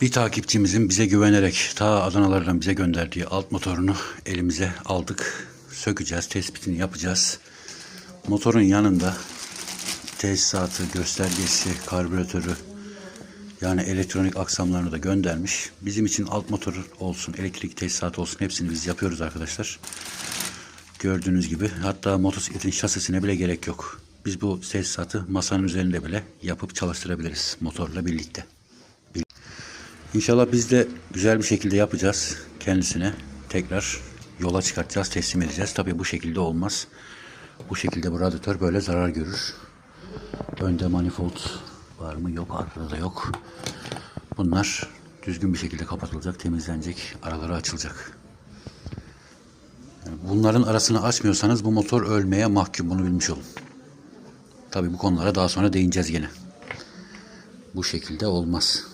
Bir takipçimizin bize güvenerek ta Adanalardan bize gönderdiği alt motorunu elimize aldık. Sökeceğiz, tespitini yapacağız. Motorun yanında tesisatı, göstergesi, karbüratörü yani elektronik aksamlarını da göndermiş. Bizim için alt motor olsun, elektrik tesisatı olsun hepsini biz yapıyoruz arkadaşlar. Gördüğünüz gibi hatta motosikletin şasisine bile gerek yok. Biz bu tesisatı masanın üzerinde bile yapıp çalıştırabiliriz motorla birlikte. İnşallah biz de güzel bir şekilde yapacağız. Kendisine tekrar yola çıkartacağız, teslim edeceğiz. Tabii bu şekilde olmaz. Bu şekilde bu radyatör böyle zarar görür. Önde manifold var mı? Yok. Arkada da yok. Bunlar düzgün bir şekilde kapatılacak, temizlenecek, araları açılacak. Bunların arasını açmıyorsanız bu motor ölmeye mahkum. Bunu bilmiş olun. Tabii bu konulara daha sonra değineceğiz gene. Bu şekilde olmaz.